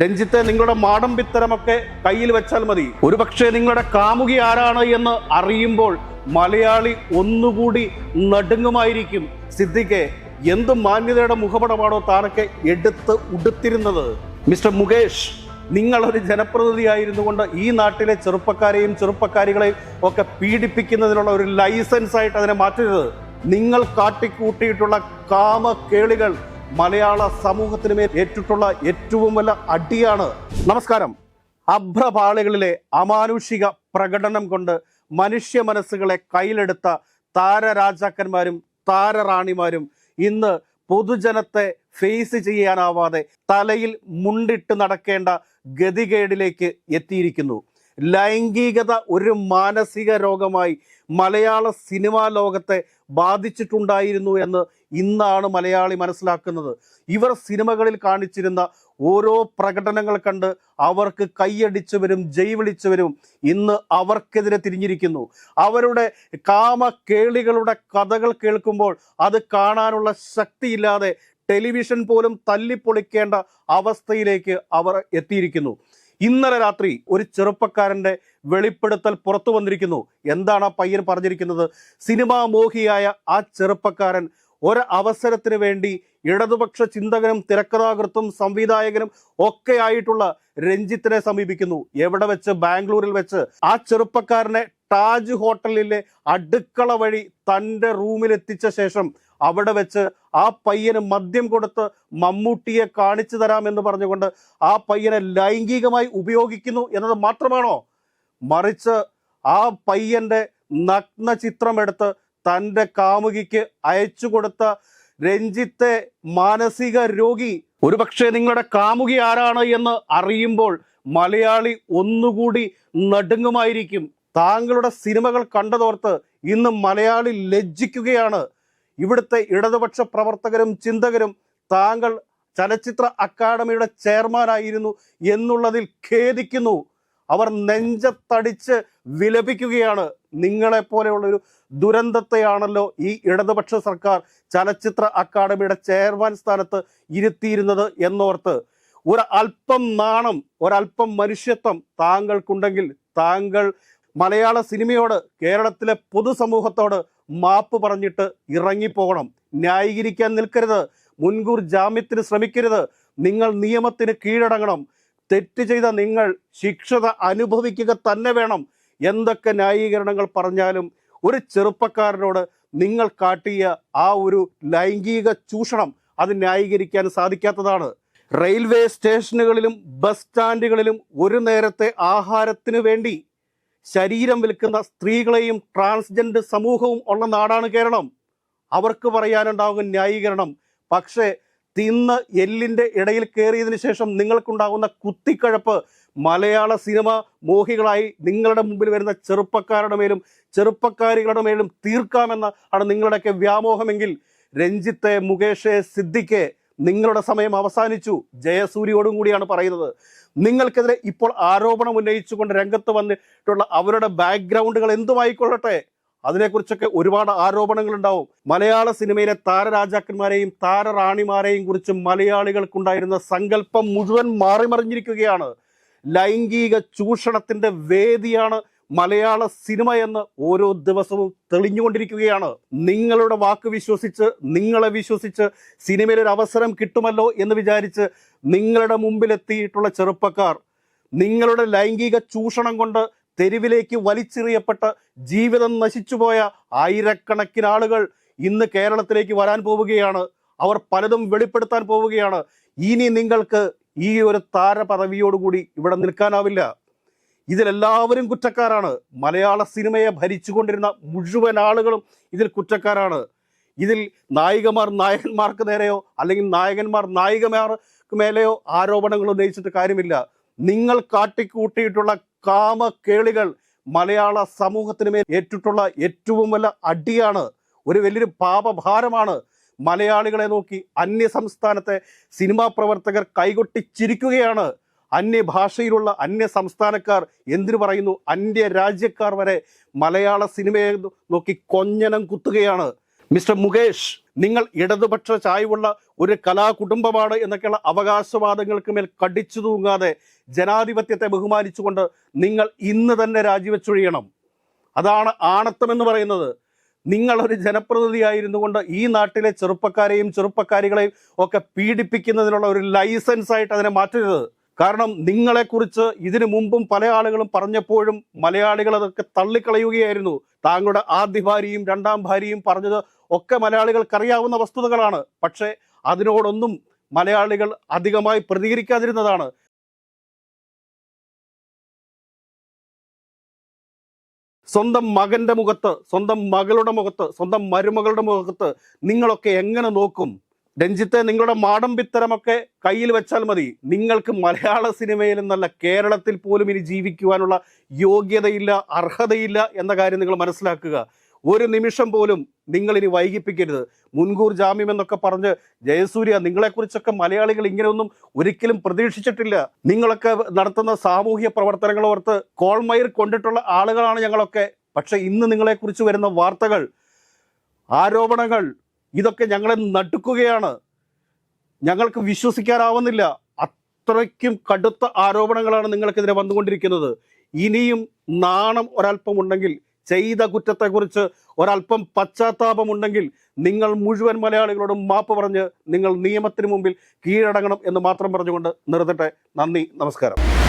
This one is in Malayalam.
രഞ്ജിത്തെ നിങ്ങളുടെ മാടം പിത്തരമൊക്കെ കയ്യിൽ വെച്ചാൽ മതി. ഒരുപക്ഷെ നിങ്ങളുടെ കാമുകി ആരാണ് എന്ന് അറിയുമ്പോൾ മലയാളി ഒന്നുകൂടി നടുങ്ങുമായിരിക്കും. സിദ്ദിഖെ എന്ത് മാന്യതയുടെ മുഖപടമാണോ താനൊക്കെ എടുത്ത് ഉടുത്തിരുന്നത്? മിസ്റ്റർ മുകേഷ് നിങ്ങളൊരു ജനപ്രതിനിധിയായിരുന്നു കൊണ്ട് ഈ നാട്ടിലെ ചെറുപ്പക്കാരെയും ചെറുപ്പക്കാരികളെയും ഒക്കെ പീഡിപ്പിക്കുന്നതിനുള്ള ഒരു ലൈസൻസ് ആയിട്ട് അതിനെ മാറ്റരുത്. നിങ്ങൾ കാട്ടിക്കൂട്ടിയിട്ടുള്ള കാമക്കേളികൾ മലയാള സമൂഹത്തിന് മേൽ ഏറ്റിട്ടുള്ള ഏറ്റവും വലിയ അടിയാണ്. നമസ്കാരം. അഭ്രപാളികളിലെ അമാനുഷിക പ്രകടനം കൊണ്ട് മനുഷ്യ മനസ്സുകളെ കയ്യിലെടുത്ത താരരാജാക്കന്മാരും താരറാണിമാരും ഇന്ന് പൊതുജനത്തെ ഫേസ് ചെയ്യാനാവാതെ തലയിൽ മുണ്ടിട്ട് നടക്കേണ്ട ഗതികേടിലേക്ക് എത്തിയിരിക്കുന്നു. ലൈംഗികത ഒരു മാനസിക രോഗമായി മലയാള സിനിമാ ലോകത്തെ ബാധിച്ചിട്ടുണ്ടായിരുന്നു എന്ന് ഇന്നാണ് മലയാളി മനസ്സിലാക്കുന്നത്. ഇവർ സിനിമകളിൽ കാണിച്ചിരുന്ന ഓരോ പ്രകടനങ്ങൾ കണ്ട് അവർക്ക് കൈയടിച്ചവരും ജയ് വിളിച്ചവരും ഇന്ന് അവർക്കെതിരെ തിരിഞ്ഞിരിക്കുന്നു. അവരുടെ കാമക്കേളികളുടെ കഥകൾ കേൾക്കുമ്പോൾ അത് കാണാനുള്ള ശക്തിയില്ലാതെ ടെലിവിഷൻ പോലും തല്ലിപ്പൊളിക്കേണ്ട അവസ്ഥയിലേക്ക് അവർ എത്തിയിരിക്കുന്നു. ഇന്നലെ രാത്രി ഒരു ചെറുപ്പക്കാരന്റെ വെളിപ്പെടുത്തൽ പുറത്തു വന്നിരിക്കുന്നു. എന്താണ് ആ പയ്യൻ പറഞ്ഞിരിക്കുന്നത്? സിനിമാ മോഹിയായ ആ ചെറുപ്പക്കാരൻ ഒരു അവസരത്തിന് വേണ്ടി ഇടതുപക്ഷ ചിന്തകനും തിരക്കഥാകൃത്തും സംവിധായകനും ഒക്കെ ആയിട്ടുള്ള രഞ്ജിത്തിനെ സമീപിക്കുന്നു. എവിടെ വെച്ച്? ബാംഗ്ലൂരിൽ വെച്ച്. ആ ചെറുപ്പക്കാരനെ താജ് ഹോട്ടലിലെ അടുക്കള വഴി തന്റെ റൂമിലെത്തിച്ച ശേഷം അവിടെ വെച്ച് ആ പയ്യന് മദ്യം കൊടുത്ത് മമ്മൂട്ടിയെ കാണിച്ചു തരാമെന്ന് പറഞ്ഞുകൊണ്ട് ആ പയ്യനെ ലൈംഗികമായി ഉപയോഗിക്കുന്നു എന്നത് മാത്രമാണോ? മറിച്ച് ആ പയ്യന്റെ നഗ്ന ചിത്രമെടുത്ത് തന്റെ കാമുകിക്ക് അയച്ചു കൊടുത്ത രഞ്ജിത്തെ മാനസിക രോഗി. ഒരുപക്ഷെ നിങ്ങളുടെ കാമുകി ആരാണ് എന്ന് അറിയുമ്പോൾ മലയാളി ഒന്നുകൂടി നടുങ്ങുമായിരിക്കും. താങ്കളുടെ സിനിമകൾ കണ്ടതോർത്ത് ഇന്ന് മലയാളി ലജ്ജിക്കുകയാണ്. ഇവിടുത്തെ ഇടതുപക്ഷ പ്രവർത്തകരും ചിന്തകരും താങ്കൾ ചലച്ചിത്ര അക്കാദമിയുടെ ചെയർമാനായിരുന്നു എന്നുള്ളതിൽ ഖേദിക്കുന്നു. അവർ നെഞ്ചത്തടിച്ച് വിലപിക്കുകയാണ്. നിങ്ങളെ നിങ്ങളെപ്പോലെയുള്ളൊരു ദുരന്തത്തെയാണല്ലോ ഈ ഇടതുപക്ഷ സർക്കാർ ചലച്ചിത്ര അക്കാദമിയുടെ ചെയർമാൻ സ്ഥാനത്ത് ഇരുത്തിയിരുന്നത് എന്നോർത്ത് ഒരു അല്പം നാണം ഒരല്പം മനുഷ്യത്വം താങ്കൾക്കുണ്ടെങ്കിൽ താങ്കൾ മലയാള സിനിമയോട് കേരളത്തിലെ പൊതുസമൂഹത്തോട് മാപ്പ് പറഞ്ഞിട്ട് ഇറങ്ങിപ്പോകണം. ന്യായീകരിക്കാൻ നിൽക്കരുത്. മുൻകൂർ ജാമ്യത്തിന് ശ്രമിക്കരുത്. നിങ്ങൾ നിയമത്തിന് കീഴടങ്ങണം. തെറ്റ് ചെയ്ത നിങ്ങൾ ശിക്ഷത അനുഭവിക്കുക തന്നെ വേണം. എന്തൊക്കെ ന്യായീകരണങ്ങൾ പറഞ്ഞാലും ഒരു ചെറുപ്പക്കാരനോട് നിങ്ങൾ കാട്ടിയ ആ ഒരു ലൈംഗിക ചൂഷണം അത് ന്യായീകരിക്കാൻ സാധിക്കാത്തതാണ്. റെയിൽവേ സ്റ്റേഷനുകളിലും ബസ് സ്റ്റാൻഡുകളിലും ഒരു നേരത്തെ ആഹാരത്തിന് വേണ്ടി ശരീരം വിൽക്കുന്ന സ്ത്രീകളെയും ട്രാൻസ്ജെൻഡർ സമൂഹവും ഉള്ള നാടാണ് കേരളം. അവർക്ക് പറയാനുണ്ടാകും ന്യായീകരണം. പക്ഷേ തിന്ന് എല്ലിന്റെ ഇടയിൽ കയറിയതിനു ശേഷം നിങ്ങൾക്കുണ്ടാകുന്ന കുത്തിക്കഴപ്പ് മലയാള സിനിമ മോഹികളായി നിങ്ങളുടെ മുമ്പിൽ വരുന്ന ചെറുപ്പക്കാരുടെ മേലും ചെറുപ്പക്കാരികളുടെ മേലും തീർക്കാമെന്ന ആണ് നിങ്ങളുടെയൊക്കെ വ്യാമോഹമെങ്കിൽ രഞ്ജിത്തെ മുകേഷെ സിദ്ദിഖെ നിങ്ങളുടെ സമയം അവസാനിച്ചു. ജയസൂര്യയോടും കൂടിയാണ് പറയുന്നത്. നിങ്ങൾക്കെതിരെ ഇപ്പോൾ ആരോപണം ഉന്നയിച്ചുകൊണ്ട് രംഗത്ത് വന്നിട്ടുള്ള അവരുടെ ബാക്ക്ഗ്രൗണ്ടുകൾ എന്തുമായിക്കൊള്ളട്ടെ? അതിനെക്കുറിച്ചൊക്കെ ഒരുപാട് ആരോപണങ്ങൾ ഉണ്ടാവും മലയാള സിനിമയിലെ താരരാജാക്കന്മാരെയും താരറാണിമാരെയും കുറിച്ച് മലയാളികൾക്കുണ്ടായിരുന്ന സങ്കല്പം മുഴുവൻ മാറിമറിഞ്ഞിരിക്കുകയാണ്. ലൈംഗിക ചൂഷണത്തിന്റെ വേദിയാണ് മലയാള സിനിമ എന്ന് ഓരോ ദിവസവും തെളിഞ്ഞുകൊണ്ടിരിക്കുകയാണ്. നിങ്ങളുടെ വാക്ക് വിശ്വസിച്ച് നിങ്ങളെ വിശ്വസിച്ച് സിനിമയിൽ ഒരു അവസരം കിട്ടുമല്ലോ എന്ന് വിചാരിച്ച് നിങ്ങളുടെ മുമ്പിലെത്തിയിട്ടുള്ള ചെറുപ്പക്കാർ നിങ്ങളുടെ ലൈംഗിക ചൂഷണം കൊണ്ട് തെരുവിലേക്ക് വലിച്ചെറിയപ്പെട്ട് ജീവിതം നശിച്ചുപോയ ആയിരക്കണക്കിന് ആളുകൾ ഇന്ന് കേരളത്തിലേക്ക് വരാൻ പോവുകയാണ്. അവർ പലതും വെളിപ്പെടുത്താൻ പോവുകയാണ്. ഇനി നിങ്ങൾക്ക് ഈ ഒരു താരപദവിയോടുകൂടി ഇവിടെ നിൽക്കാനാവില്ല. ഇതിലെല്ലാവരും കുറ്റക്കാരാണ്. മലയാള സിനിമയെ ഭരിച്ചുകൊണ്ടിരുന്ന മുഴുവൻ ആളുകളും ഇതിൽ കുറ്റക്കാരാണ്. ഇതിൽ നായികമാർ നായകന്മാർക്ക് നേരെയോ അല്ലെങ്കിൽ നായകന്മാർ നായികമാർക്ക് മേലെയോ ആരോപണങ്ങൾ ഉന്നയിച്ചിട്ട് കാര്യമില്ല. നിങ്ങൾ കാട്ടിക്കൂട്ടിയിട്ടുള്ള കാമക്കേളികൾ മലയാള സമൂഹത്തിന് മേൽ ഏറ്റിട്ടുള്ള ഏറ്റവും വലിയ അടിയാണ്. ഒരു വലിയൊരു പാപഭാരമാണ്. മലയാളികളെ നോക്കി അന്യ സംസ്ഥാനത്തെ സിനിമാ പ്രവർത്തകർ കൈകൊട്ടി ചിരിക്കുകയാണ്. അന്യഭാഷയിലുള്ള അന്യ സംസ്ഥാനക്കാർ എന്തിനു പറയുന്നു? അന്യ രാജ്യക്കാർ വരെ മലയാള സിനിമയെ നോക്കി കൊഞ്ഞനം കുത്തുകയാണ്. മിസ്റ്റർ മുകേഷ് നിങ്ങൾ ഇടതുപക്ഷ ചായ്വുള്ള ഒരു കലാകുടുംബമാണ് എന്നൊക്കെയുള്ള അവകാശവാദങ്ങൾക്ക് മേൽ കടിച്ചു തൂങ്ങാതെ ജനാധിപത്യത്തെ ബഹുമാനിച്ചുകൊണ്ട് നിങ്ങൾ ഇന്ന് തന്നെ രാജിവെച്ചൊഴിയണം. അതാണ് ആണത്തം എന്ന് പറയുന്നത്. നിങ്ങളൊരു ജനപ്രതിനിധിയായിരുന്നു കൊണ്ട് ഈ നാട്ടിലെ ചെറുപ്പക്കാരെയും ചെറുപ്പക്കാരികളെയും ഒക്കെ പീഡിപ്പിക്കുന്നതിനുള്ള ഒരു ലൈസൻസ് ആയിട്ട് അതിനെ മാറ്റരുത്. കാരണം നിങ്ങളെക്കുറിച്ച് ഇതിനു മുമ്പും പല ആളുകളും പറഞ്ഞപ്പോഴും മലയാളികൾ അതൊക്കെ തള്ളിക്കളയുകയായിരുന്നു. താങ്കളുടെ ആദ്യ ഭാര്യയും രണ്ടാം ഭാര്യയും പറഞ്ഞത് ഒക്കെ മലയാളികൾക്കറിയാവുന്ന വസ്തുതകളാണ്. പക്ഷേ അതിനോടൊന്നും മലയാളികൾ അധികമായി പ്രതികരിക്കാതിരുന്നതാണ്. സ്വന്തം മകന്റെ മുഖത്ത് സ്വന്തം മകളുടെ മുഖത്ത് സ്വന്തം മരുമകളുടെ മുഖത്ത് നിങ്ങളൊക്കെ എങ്ങനെ നോക്കും? രഞ്ജിത്തെ നിങ്ങളുടെ മാടമ്പിത്തരമൊക്കെ കയ്യിൽ വെച്ചാൽ മതി. നിങ്ങൾക്ക് മലയാള സിനിമയിൽ എന്നല്ല കേരളത്തിൽ പോലും ഇനി ജീവിക്കുവാനുള്ള യോഗ്യതയില്ല അർഹതയില്ല എന്ന കാര്യം നിങ്ങൾ മനസ്സിലാക്കുക. ഒരു നിമിഷം പോലും നിങ്ങൾ ഇനി വൈകിപ്പിക്കരുത്. മുൻകൂർ ജാമ്യം എന്നൊക്കെ പറഞ്ഞ് ജയസൂര്യ നിങ്ങളെക്കുറിച്ചൊക്കെ മലയാളികൾ ഇങ്ങനെയൊന്നും ഒരിക്കലും പ്രതീക്ഷിച്ചിട്ടില്ല. നിങ്ങളൊക്കെ നടത്തുന്ന സാമൂഹ്യ പ്രവർത്തനങ്ങൾ ഓർത്ത് കോൾമയിർ കൊണ്ടിട്ടുള്ള ആളുകളാണ് ഞങ്ങളൊക്കെ. പക്ഷെ ഇന്ന് നിങ്ങളെക്കുറിച്ച് വരുന്ന വാർത്തകൾ ആരോപണങ്ങൾ ഇതൊക്കെ ഞങ്ങളെ നടുക്കുകയാണ്. ഞങ്ങൾക്ക് വിശ്വസിക്കാനാവുന്നില്ല. അത്രയ്ക്കും കടുത്ത ആരോപണങ്ങളാണ് നിങ്ങൾക്കെതിരെ വന്നുകൊണ്ടിരിക്കുന്നത്. ഇനിയും നാണം ഒരല്പം ഉണ്ടെങ്കിൽ ചെയ്ത കുറ്റത്തെക്കുറിച്ച് ഒരല്പം പശ്ചാത്താപമുണ്ടെങ്കിൽ നിങ്ങൾ മുഴുവൻ മലയാളികളോടും മാപ്പ് പറഞ്ഞ് നിങ്ങൾ നിയമത്തിന് മുമ്പിൽ കീഴടങ്ങണം എന്ന് മാത്രം പറഞ്ഞുകൊണ്ട് നിർത്തട്ടെ. നന്ദി. നമസ്കാരം.